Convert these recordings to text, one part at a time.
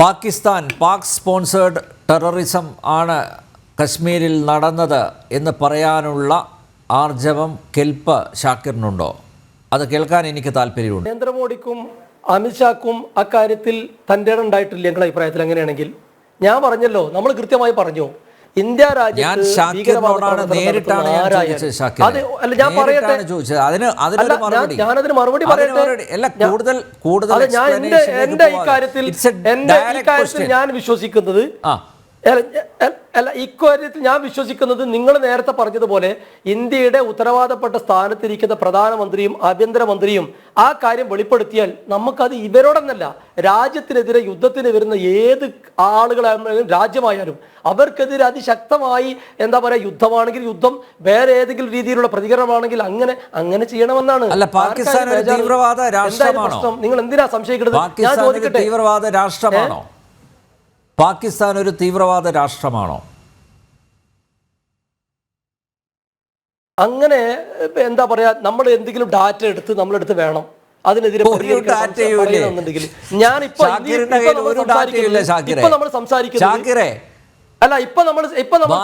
Pakistan Pak sponsored terrorism ആണ് കശ്മീരിൽ നടന്നത് എന്ന് പറയാനുള്ള ആർജവം കെൽപ്പ് ഷാക്കിറിനുണ്ടോ? അത് കേൾക്കാൻ എനിക്ക് താല്പര്യമുണ്ട് നരേന്ദ്രമോദിക്കും അമിത്ഷാക്കും അക്കാര്യത്തിൽ തന്റെ ഉണ്ടായിട്ടില്ല. ഞങ്ങളുടെ അഭിപ്രായത്തിൽ അങ്ങനെയാണെങ്കിൽ. ഞാൻ പറഞ്ഞല്ലോ നമ്മൾ കൃത്യമായി പറഞ്ഞു. ഇന്ത്യ ഞാൻ രാജ്യത്ത് നേരിട്ടാണ് അത് അല്ല ഞാൻ പറയട്ടെ. ഞാനതിന് മറുപടി പറയട്ടെ. കൂടുതൽ കൂടുതൽ ഞാൻ എന്റെ എന്റെ ഈ കാര്യത്തിൽ എന്റെ ഈ കാര്യത്തിൽ ഞാൻ വിശ്വസിക്കുന്നത് ആ. അല്ല, ഇക്കാര്യത്തിൽ ഞാൻ വിശ്വസിക്കുന്നത് നിങ്ങൾ നേരത്തെ പറഞ്ഞതുപോലെ ഇന്ത്യയുടെ ഉത്തരവാദപ്പെട്ട സ്ഥാനത്തിരിക്കുന്ന പ്രധാനമന്ത്രിയും ആഭ്യന്തരമന്ത്രിയും ആ കാര്യം വെളിപ്പെടുത്തിയാൽ നമുക്കത് ഇവരോടെന്നല്ല രാജ്യത്തിനെതിരെ യുദ്ധത്തിന് വരുന്ന ഏത് ആളുകളായാലും രാജ്യമായാലും അവർക്കെതിരെ അതിശക്തമായി എന്താ പറയുക യുദ്ധമാണെങ്കിൽ യുദ്ധം വേറെ ഏതെങ്കിലും രീതിയിലുള്ള പ്രതികരണമാണെങ്കിൽ അങ്ങനെ അങ്ങനെ ചെയ്യണമെന്നാണ്. അല്ല, പാകിസ്ഥാൻ. തീവ്രവാദ രാഷ്ട്രമാണോ? പ്രശ്നം. നിങ്ങൾ എന്തിനാ സംശയിക്കുന്നത്? ഞാൻ ചോദിക്കട്ടെ. തീവ്രവാദ രാഷ്ട്രമാണോ? പാകിസ്ഥാൻ ഒരു തീവ്രവാദ രാഷ്ട്രമാണോ? അങ്ങനെ എന്താ പറയാ നമ്മൾ എന്തെങ്കിലും ഡാറ്റ എടുത്ത് നമ്മളെടുത്ത് വേണം. അതിനെതിരെ ഞാനിപ്പോ നമ്മൾ സംസാരിക്കുന്നത് അല്ല ഇപ്പൊ നമ്മൾ ഇപ്പൊ നമ്മൾ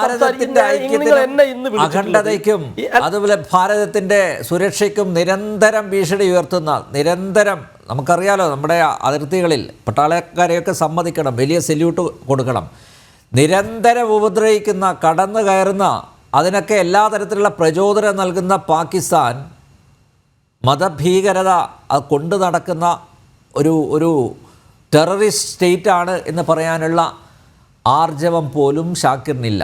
അഖണ്ഡതയ്ക്കും അതുപോലെ ഭാരതത്തിന്റെ സുരക്ഷയ്ക്കും നിരന്തരം ഭീഷണി ഉയർത്തുന്ന നിരന്തരം നമുക്കറിയാലോ നമ്മുടെ അതിർത്തികളിൽ പട്ടാളക്കാരെയൊക്കെ സമ്മതിക്കണം വലിയ സെല്യൂട്ട് കൊടുക്കണം. നിരന്തരം ഉപദ്രവിക്കുന്ന കടന്നു കയറുന്ന അതിനൊക്കെ എല്ലാ തരത്തിലുള്ള പ്രചോദനം നൽകുന്ന പാകിസ്ഥാൻ മതഭീകരത കൊണ്ടു നടക്കുന്ന ഒരു ഒരു ടെററിസ്റ്റ് സ്റ്റേറ്റാണ് എന്ന് പറയാനുള്ള ആർജവം പോലും ഷാക്കിറിനില്ല.